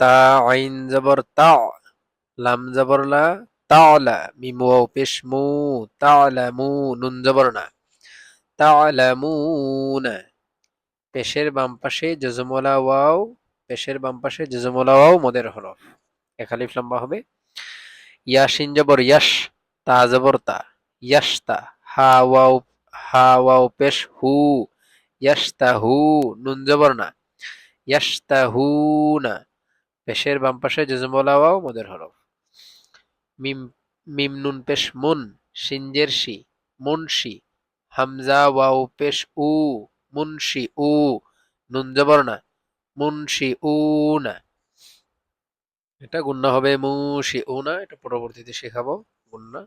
তা, আইন জবর তা, লাম জবর লা তালা মিম ওয়াও পেশ মু তালামু নুন জবর না তালামুনা পেশের বাম পাশে জজমলা ওয়াও, পেশের বাম পাশে জজমলা ওয়াও মদের হরফ। এক আলিফ লম্বা হবে। ইয়াসিন জবর ইয়াস, তা জবর তা ইয়াস্তা হা ওয়াও হা ওয়াও পেশ হু, ইয়াস তা হু, নুন জবর না ইয়াস্তা হু না। পেশের বাম পাশে জজমলা ওয়াও মদের হরফ। মিম মিম নুন পেশ মুন, সিনজের শি মুনশি হামজা ওয়াও পেশ উ মুনশি উ, নুন জবর না মুনশি উ না। এটা গুন্না হবে মুশি উ না, এটা পরবর্তীতে শেখাবো গুন্না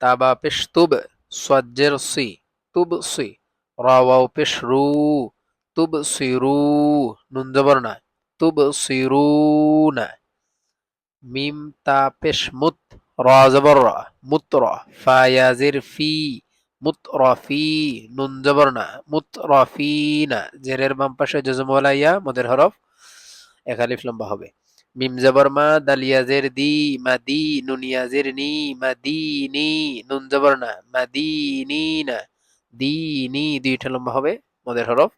তাবা পেশ তুব সজ্জের সি, তুব সি রাওয়াও পেশ রু, তুব সিরু নুন জবর না। না মিম তা পেশ মুত রা জবর রা মুত রা ফায়াজির ফি মুত রফি নুন জবর না মুত রফি না জেরের বাম পাশে জজমওয়ালা ইয়া মদের হরফ এক আলিফ লম্বা হবে মিম জবর মা দালিয়াজের দি মাদি নুনিয়াজের নি মাদি নি নুন জবর না মাদি নি না দি নি দুইটা লম্বা হবে মদের হরফ।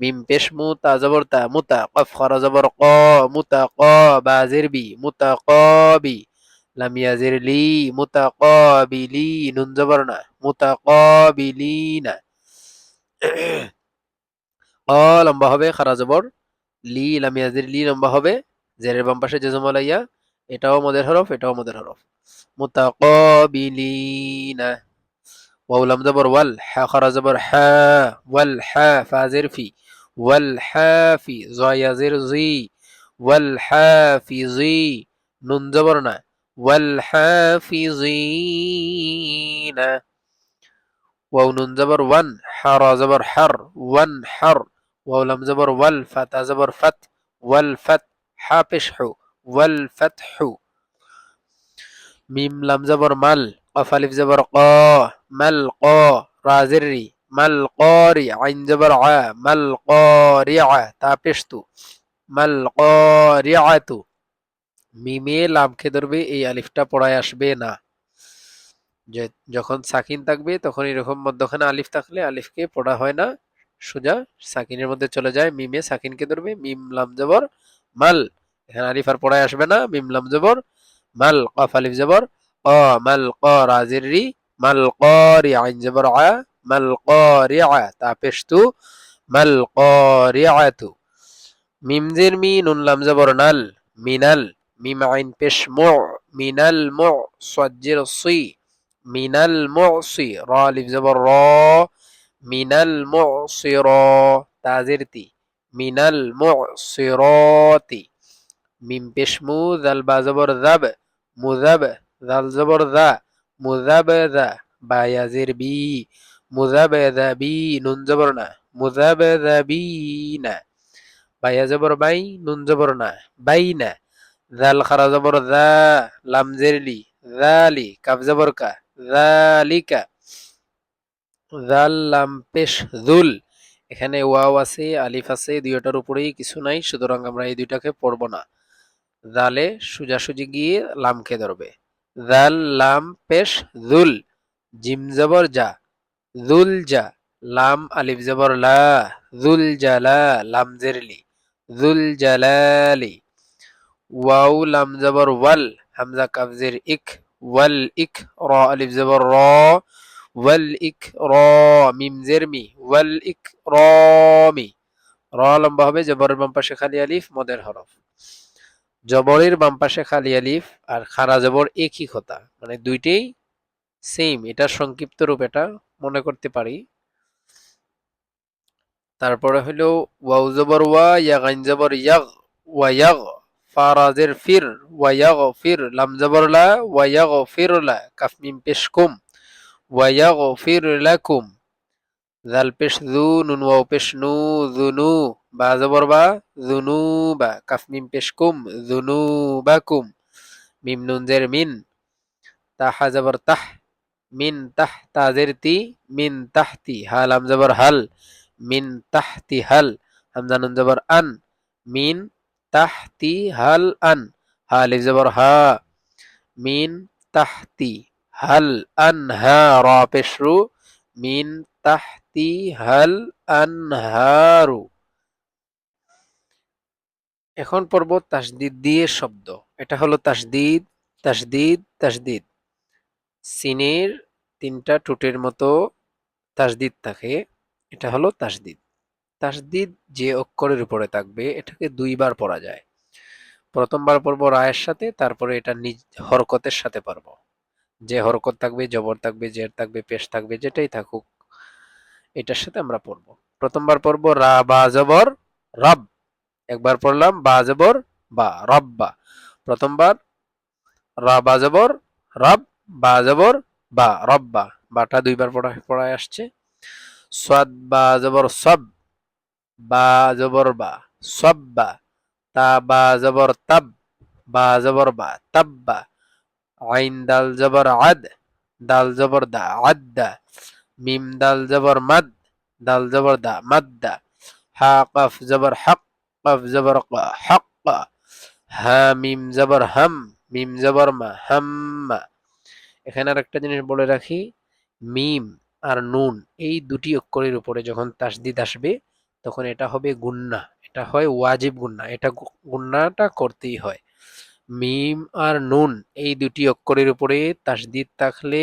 মিম পেশ মু তা জবর তা মুতা, কফ খরা জবর ক, মুতা, ক, বি মুতা, ক, বি। লাম ইয়াজির লি, মুতা, ক বিলি নুন জবর না, মুতা, ক বিলি না। অ লম্বা হবে খারা জবর লি, লাম ইয়াজির লি লম্বা হবে, জেরের বাম পাশে জেজমালাইয়া এটাও মদের হরফ, এটাও মদের হরফ। মুতা, ক বিলি না। ولم دبر والح خرى زبر حا والحا فازر في والحافي زا يزر زي والحافظي نون زبرنا والحافظين واو نون زبر ون حر زبر حر ون حر. واو لم زبر والفت زبر فت والفت حابشح والفتح ميم لم زبر مال. কফ আলিফ জবর ক মাল ক রাজিরি মাল করি আইন জবর আ মাল করিআ তা পেশতু মাল করিআতু মিমে লামকে ধরবে, এই আলিফটা পড়ায় আসবে না। যখন সাকিন থাকবে, তখন এরকম মধ্যখানে আলিফ থাকলে আলিফকে পড়া হয় না। সোজা সাকিনের মধ্যে চলে যায় মিমে সাকিনকে ধরবে, মিম, লাম, জবর, মাল। এখানে আলিফ আর পড়ায় আসবে না, মিম, লাম, জবর, মাল, কফ, আলিফ, জবর। ক মাল ক রাজির রি মাল করি আইন জবর আ মাল করিআ তা পেশতু মাল করিআতু মিম জের মি নুন লাম জবর নাল মিনাল মিম আইন পেশ মু মিনাল মু সজ্জের সি মিনাল মুসি র আলিফ জবর র মিনাল মুসির তাজির তি মিনাল মুসিরতি মিম পেশ মু দাল বা জবর দাব মুদাব দাল জবর দা মুদাব দা বা বি মুদাব দা বি নুন জবর না মুদাব দা বি না বা ইয়া জবর বাই নুন জবর না বাই না দাল খারা জবর দা লাম জেরলি জালি কাফ জবর কা দালিকা দাল লাম পেশ দুল এখানে ওয়াও আছে, আলিফ আছে, দুইটার উপরেই কিছু নাই, সুতরাং আমরা এই দুইটাকে পড়ব না। দালে সোজাসুজি গিয়ে লামকে ধরবে। দাল লাম পেশ জুল জিম জবর যা দুল যা লাম আলিফ জবর লা দুল জালা লাম জেরলি দুল জালালি ওয়াও লাম জবর ওয়াল হামজা কাফজের ইক ওয়াল ইক র আলিফ জবর র ওয়াল ইক র মিম জেরমি ওয়াল ইক র মি র লম্বা হবে জবরের বাম পাশে খালি আলিফ, মদের হরফ। জবরের বাম পাশে খালি আলিফ আর খারা জবর একই কথা। মানে দুইটাই সেম এটা সংক্ষিপ্ত রূপ এটা মনে করতে পারি। তারপরে হলো, ওয়াউ জবর ওয়া ইয়া গাইন জবর ইয়াগ, ওয়া ইয়াগ, ফারাজের ফির, ওয়া ইয়াগ ফির, লাম জবর লা, ওয়া ইয়াগ ফির লা, কাফ মিম পেশ ওয়া ইয়াগ ফির লাকুম জাল পেশ জু, নুন ওয়াও পেশ নু জুনু বা জবর বা জুনু বা, কাফ মিম পেশ কুম জুনু বা কুম, মিম নুন জের মিন তাহা জবর তাহ, মিন তাহ তাজের তি, মিন তাহতি হাল আম জবর হাল, মিন তাহতি হাল, হামজা নুন জবর আন, মিন তাহতি হাল আন, হা আলিফ জবর হা, মিন তাহতি হাল আন, হা র পেশরু মিন তাহতি হাল আনহারু এখন পর্ব তাসদিদ দিয়ে শব্দ। এটা হলো তাসদিদ তাসদিদ তাসদিদ। সিনের তিনটা টুটের মতো তাসদিদ থাকে। এটা হলো তাসদিদ। তাসদিদ যে অক্ষরের উপরে থাকবে, এটাকে দুইবার পড়া যায়। প্রথমবার পড়ব রায়ের সাথে, তারপরে এটা নিজ হরকতের সাথে পারব যে হরকত থাকবে, জবর থাকবে, জের থাকবে, পেশ থাকবে, যেটাই থাকুক। এটার সাথে আমরা পড়ব। প্রথমবার পড়ব রা, বা, জবর, রব। একবার পড়লাম বা, জবর, বা রব্বা প্রথমবার রা, বা, জবর, রব, বা, জবর, বা রব্বা বাটা দুইবার পড়া, পড়ায় আসছে। সাদ, বা, জবর, সব। বা, জবর, বা সব্বা তা, বা, জবর, তাব। বা, জবর, বা তাব্বা আইন, দাল, জবর, আদ। দাল, জবর, দা আদ্দা মিম দাল জবর মাদ, দাল জবর দা মাদ্দা, হা কফ জবর হক, কফ জবর হক, হা মিম জবর হাম, মিম জবর মা হাম্মা এখানে আর একটা জিনিস বলে রাখি, মিম আর নুন এই দুটি অক্ষরের উপরে যখন তাসদিদ আসবে, তখন এটা হবে গুন্না, এটা হয় ওয়াজিব গুন্না, এটা গুন্নাটা করতেই হয়। মিম আর নুন এই দুটি অক্ষরের উপরে তাসদিদ থাকলে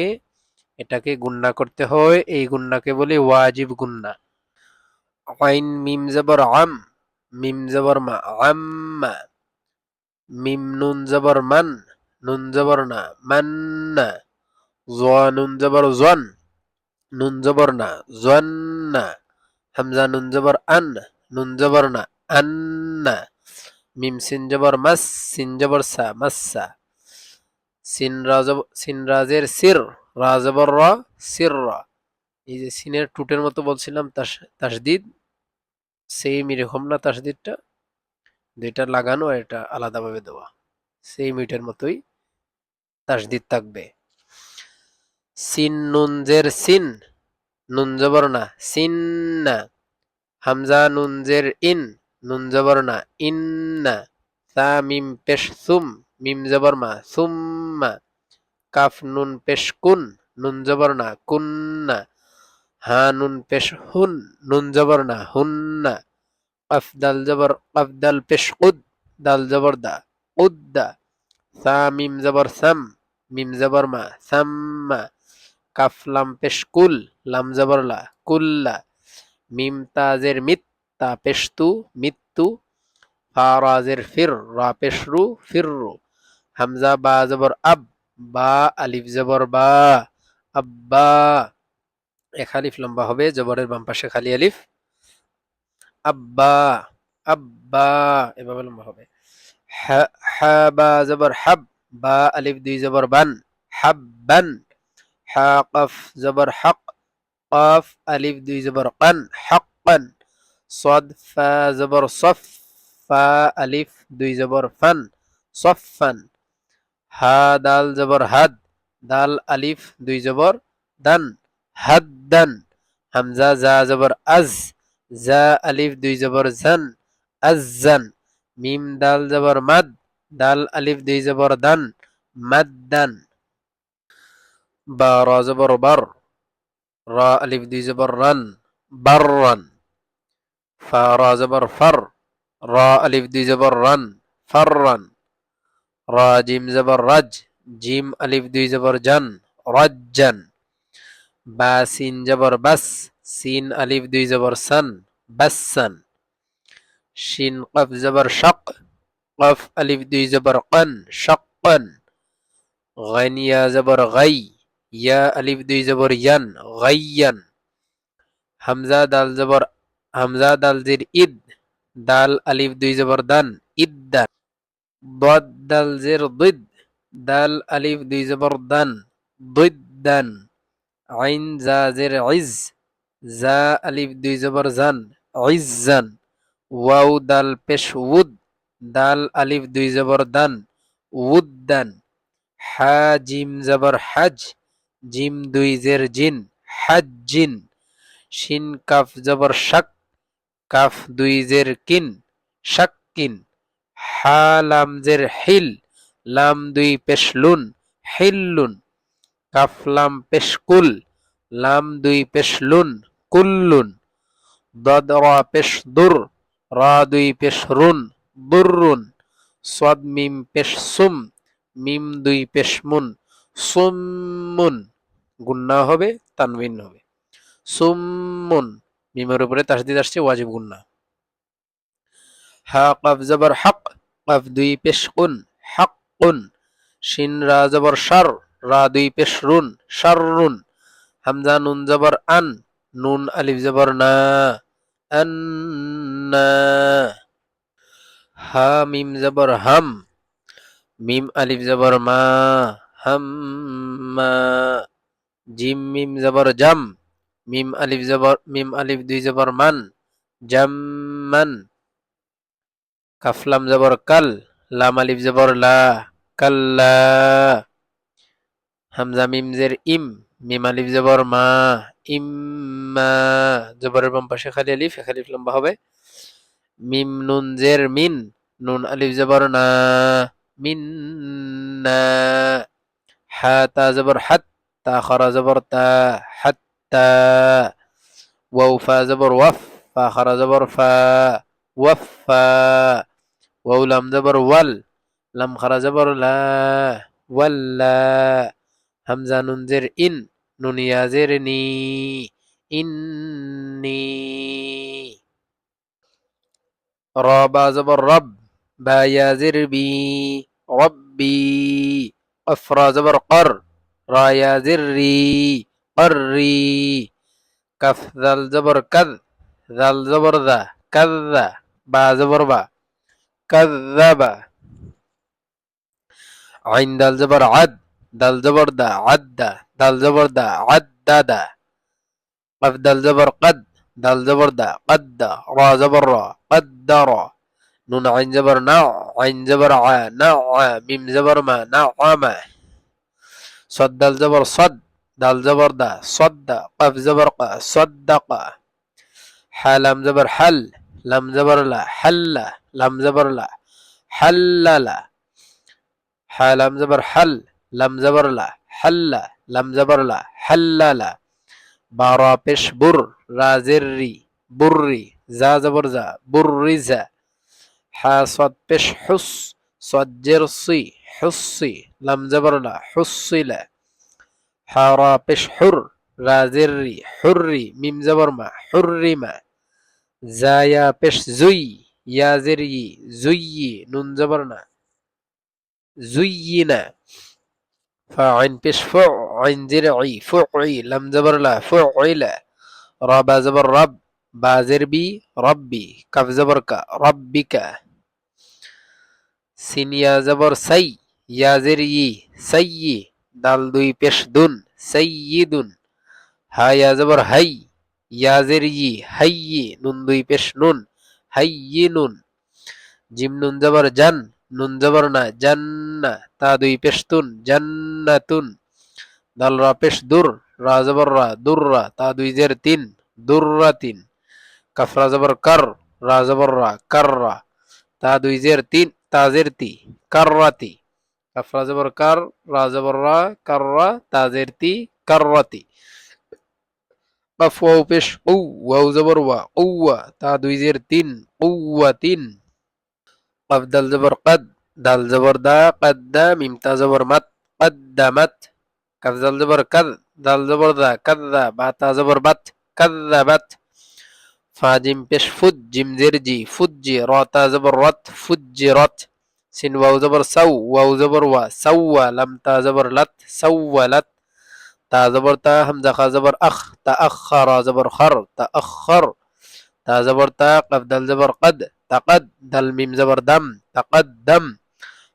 এটাকে গুন্না করতে হয়, এই গুন্নাকে বলে ওয়াজিব গুন্না। আইন মিম জবর আম, মিম জবর মা আম্মা মিম নুন জবর মান, নুন জবর না মান্না জোয়া নুন জবর জন নুন জবর না জন্না হামজা নুন জবর আন, নুন জবর না আন্না মিম সিন জবর মাস, সিন জবর সা মাসসা সিন রাজ সিন রাজের সির। র র এই যে সিনের টুটের মতো বলছিলাম তাসদিদ। সেম এরকম না তাসদিদটা? দুইটা লাগানো আর এটা আলাদাভাবে দেওয়া। সেই মিটের মতোই তাসদিদ থাকবে। সিন নুনজের সিন। নুন জবর না, সিন না। হামজা নুনজের ইন। নুন জবর না ইন্না সা মিম পেশ সুম। মিম জবর মা সুম্মা কাফ নুন পেশ কুন, নুন জবর না কুন্না হা নুন পেশ হুন, নুন জবর না হুন্না কফ দাল জবর, কফ দাল পেশ কুদ, দাল জবর দা উদ্দা সা, মিম জবর সাম, মিম জবর মা সাম্মা কাফ লাম পেশ কুল, লাম জবর লা কুল্লা মিম তাজের মিত, তা পেশতু মিত্তু ফা রাজের ফির, রা পেশরু ফিররু হামজা, বা জবর আব বা আলিফ জবর বা আব্বা এক আলিফ লম্বা হবে জবরের বাম পাশে খালি আলিফ আব্বা আব্বা এভাবে লম্বা হবে হা বা জবর হাব বা আলিফ দুই জবর বান হাব্বান হা কফ জবর হক কফ আলিফ দুই জবর কান হকান صاد ফা জবর সফ ফা আলিফ দুই জবর ফান সফান হা, দাল জবর হাদ। দাল, আলিফ, দুই জবর, দান। হাদ্দান হামজা, জা জবর আজ। জা, আলিফ, দুই জবর জান। আজান মিম, দাল জবর মাদ। দাল, আলিফ, দুই জবর দান। মাদ্দান বা, র জবর বার। রা, আলিফ, দুই জবর রান। বাররান ফা, রা জবর ফার। রা, আলিফ, দুই জবর রান। ফাররান রা, জিম জবর রাজ, জিম আলিফ দুই জবর জান, রাজ্জান। বা, সিন জবর বাস, সিন আলিফ দুই জবর সান বাসান শিন কফ জবর শক, কফ আলিফ দুই জবর কন, শক্কন। গাইনিয়া জবর গাই, ইয়া আলিফ দুই জবর ইয়ান, গাইয়ান। হামজা, দাল জবর, হামজা, দাল জির ইদ দাল আলিফ দুই জবর দান দদ দাল জের দিদ দাল আলিফ দুই দান দিদ দান আইন জা জের ইজ জা আলিফ দুই জবর জান ইজ জান ওয়াউ দাল উদ দাল আলিফ দুই দান উদ দান হা জিম জবর হাজ জিম দুই জের জিন হাজ জিন শিন কাফ জবর শাক কাফ দুই জের কিন শাক কিন হা লাম হিল, লাম দুই পেশলুন, হিল্লুন। কাফলাম পেশকুল, লাম দুই পেশলুন, কুল্লুন। দদ রা পেশ দুর রা দুই পেশ রুন দুররুন। সদ মিম পেশ সুম মিম দুই পেশমুন সুমুন গুন্না হবে, তানবিন হবে। সুমুন মিমের উপরে তাসদিদ আসছে, ওয়াজিব গুন্না হা কাফ জবর হক কাফ দুই পেশ কুন হাক্কুন শিন, রা জবর শার, রা দুই পেশ রুন শাররুন হামজা নুন জবর আন, নুন আলিফ জবর না আন্না হা, মিম জবর হাম, মিম আলিফ জবর মা হাম্মা জিম, মিম জবর জাম, মিম আলিফ জবর, মিম আলিফ দুই জবর মান জাম্মান কাফলাম জবর কাল লাম আলিফ জবর লা কাল্লা হামজা মিম জের ইম মিম আলিফ জবর মা ইম্মা জবরের বাম পাশে খালি আলিফ এক লম্বা হবে মিম নুন জের মিন নুন আলিফ জবর না মিন না হা তা জবর হাত তা খরা জবর তা হাত্তা ওয়াও ফা জবর ওয়াফ ফা খরা জবর ফা ওয়াফা واو لام زبر ول لم خرج بر لا ولا همزة نون زير إن نون يا زير ني إني. را با زبر رب با يا بي ربي. افرا زبر قر را يا زري قري. كف ذل زبر كذ ذل زبر ذا كذا با زبر با. كذب. عين دال عد دال زبر دا عد دال زبر دا عدد. قف دال زبر قد دال زبر دا قد. را زبر را قدر. نون عين زبر نع عين زبر ع نع. ميم زبر ما نعم صد دال زبر صد دال زبر دا صد. قف زبر ق صدق. حلم زبر حل لم زبر لا حل. لم زبر لا. حلل ح لم زبر حل. لم زبر لا. حل لم زبر لا. حل لا. بارا پش بر. را زری. بري زا زبر زا. برز ح صاد پش حس. صاد جرسي حصي لم زبر لا. حصل حرا پش حر. را زری. حري ميم زبر ما. حرم زايا پش زوي ইয়াজের ই জুইয়ি নুন জবর না জুইয়িনা فعن পেশ ফু عين زرعي فعي لم زبر لا فعل رب زبر رب با زر بي ربي كف زبر ك ربك সিন ইয়া জবর সাই ইয়া জের ই সাইয়ি দাল দুই পেশ দুন সাইয়িদুন হা ইয়া জবর হাই ইয়া জের ই হাইয়ি নুন দুই পেশ নুন হাইয়িনুন জিম নুন জবর জান, নুন জবর না, জান্না, তা দুই পেশ তুন জান্নাতুন। দাল রা পেশ দুর, রা জবর রা দুররা তা দুই জের তিন দুররা তিন। কাফরা জবর কর, রা জবর রা কররা তা দুই জের তিন, তি কাররাতি কাফরা জবর কার, রা জবর রা কাররা তাজের তি। কাফ ওয়াও পেশ উ ওয়াও জবর ওয়া উওয়া তা দুই জের তিন উওয়াতিন قف دال زبر قد دال زبر دا قد ميم تا زبر مت قدمت كف دال زبر كذ دال زبر دا كذ با تا زبر بت كذبت فاجم পেশ ফুজ জিম জের জি ফুজি র তা জবর রত ফুজিরত সিন ওয়াও জবর সাউ ওয়াও জবর ওয়া সাউয়া লাম তা জবর লাত সাউয়ালাত তা জবর تا زبر تا حمزة خا زبر أخ تاخر زبر خر تاخر تا زبر تا قف دل زبر قد تقد دل ميم زبر دم تقدم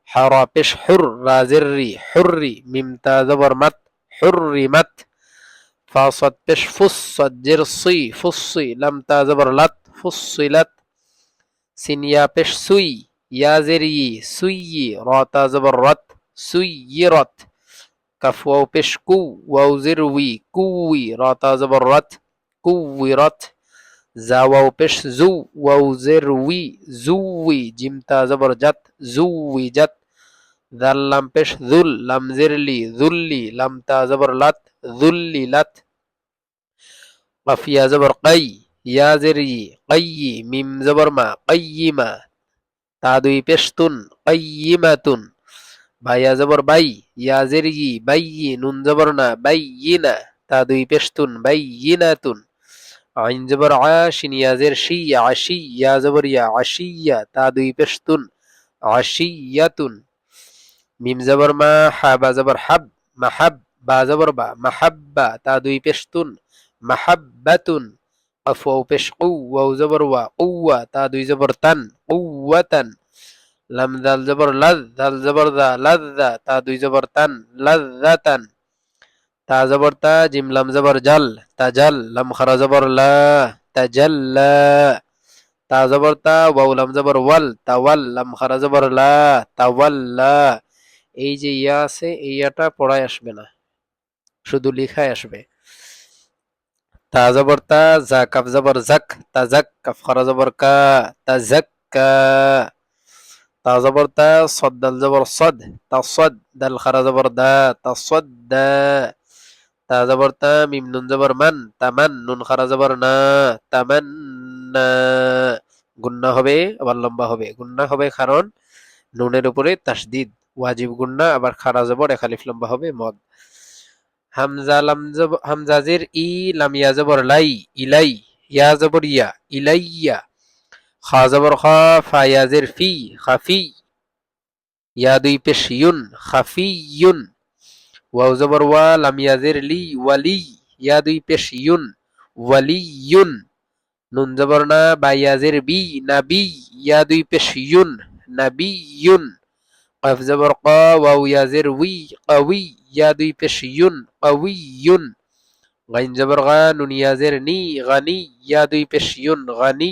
حرا پیش حر را زری حری. ميم تا زبر مت حرمت فاصت پیش فصت جرصي فصي لم تا زبر لت فصلت سين يا سوي يا زري سوي را تا زبر رت سيرت كف واو পেশ কু واو زر وي كوي را تا زبر رت كورت জা ওয়াও পেশ জু ওয়াও জের উই জুউই জিম তা জবর জাত জুউই জাত দাল লাম পেশ জুল লাম জেরলি জুল্লি লাম তা জবর লাত জুল্লি লাত কাফিয়া জবর কাই ইয়া জেরি কাই মিম জবর মা কাইয়িমা তা দুই পেশতুন কাইয়িমাতুন ভাইয়া জবর বাই ইয়াজের ই বাই ই নুন জবর না বাই ই না তা দুই পেশতুন বাই ই না তুন আইন জবর আশিন ইয়াজের শি আশি, ইয়া জবর ইয়া আশিয়া তা দুই পেশতুন আশিয়াতুন মিম জবর মা, হা, বা জবর হাব, মাহাব, বা জবর বা, মাহাব্বা, তা দুই পেশতুন অফ অ পেশ কউ ওয়াউ জবর ওয়া কউয়া তা দুই জবর তান কউওয়াতান লাম দাল জবর লাজ দাল জবর দা লাজ্জা তা দুই জবর তান লাজ্জাতান তা জবর তা, জিম লাম জবর জাল তাজাল লাম খারা জবর লা তাজাল্লা তা জবর তা ওয়াও লাম জবর ওয়াল তাওয়াল লাম খারা জবর লা তাওয়াল্লা এই যে ইয়া আছে, এই ইয়াটা পড়ায় আসবে না। শুধু লেখায় আসবে। তা জবর তা জা কাফ জবর জাক তা জাক কাফ খারা জবর কা, তা জাক্কা তা জবর তা সদ দাল জবর সদ তা সদ দাল খারা জবর দা তা সদ দা। তা জবর তা মিম নুন জবর মান, তামান নুন খারা জবর না, তামান না। গুন্না হবে, আবার লম্বা হবে। গুন্না হবে কারণ নুনের উপরে তাসদিদ, ওয়াজিব গুন্না, আবার খারা জবর একালিফ লম্বা হবে, মদ। হামজা লাম জবর হামজা জের, ই লাম ইয়া জবর লাই, ইলাই, ইয়া জবর ইয়া, ইলাইয়া। খা জবর খা ফা ইয়া জের ফি খাফি ইয়া দুই পেশ ইউন খাফিয়ুন ওয়াও জবর ওয়া লাম ইয়া জের লি ওয়ালি ইয়া দুই পেশ ইউন ওয়ালিয়ুন নুন জবর না বা ইয়া জের বি নাবি ইয়া দুই পেশ ইউন নাবিয়ুন قف زبر قا واو يا زر وي قوي يا دوي পেশ يون قوي غين زبر غا نون يا زر ني غني يا دوي পেশ يون غني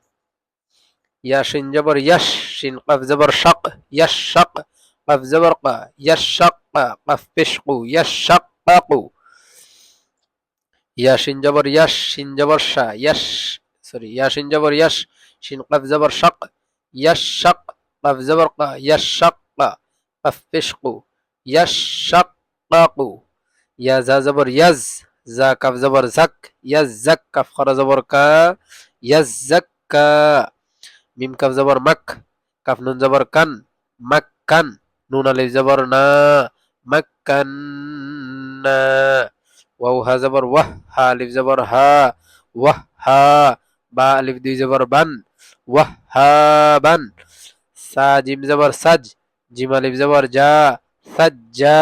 শিন জবর ইয়াশ শিন কফ জবর শাক ইয়াশ শাক কফ জবর কা ইয়াশ শাক কফ পেশ কু ইয়াশ শাক কু ইয়া শিন জবর ইয়াশ শিন জবর শা ইয়াশ সরি ইয়া শিন জবর ইয়াশ শিন কফ জবর শাক ইয়াশ শাক কফ জবর কা ইয়াশ শাক কফ পেশ কু ইয়াশাক্কাকু ইয়া জা জবর ইয়াজ জা কাফ জবর জাক ইয়াজ জাক কাফ খরা জবর কা ইয়াজ জাক্কা মিম কাফ জবর মাক কাফ নুন জবর কান মাক্কান নুন আলিফ জবর না মাক্কান্না ওয়াও হা জবর ওয়াহ হা আলিফ জবর হা ওয়াহ হা বা আলিফ দুই জবর বান ওয়াহ হা বান সা জিম জবর সাজ জিম আলিফ জবর যা সাজ্জা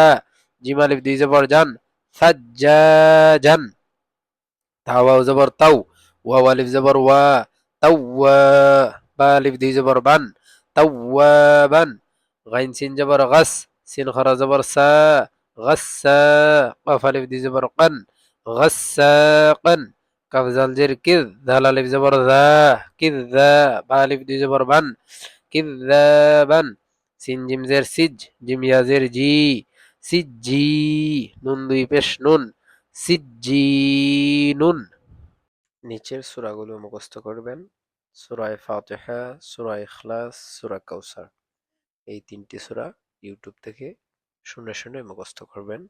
জিম আলিফ দুই জবর জান সাজ্জাজান তাওয়াও জবর তাও ওয়াও আলিফ জবর ওয়া তাওয়া বা লিফ দুই জবর বান তাওয়াবান গাইন সিন জবর গাস সিন খরা জবর সা গাসা কফ আলিফ দি জবর কান গাসাকান কাফ জাল জের কিদ ধাল আলিফ জবর দা কিদা বা আলিফ দুই জবর বান কিদাবান সিন জিম জের সিজ জিম ইয়া জের জি সিজি নুন দুই পেশ নুন সিজি নুন নিচের সুরাগুলো মুখস্থ করবেন। সূরায়ে ফাতেহা, সুরা ইখলাস, সুরা কাউসার এই তিনটি সুরা ইউটিউব থেকে শুনে শুনে মুখস্থ করবেন।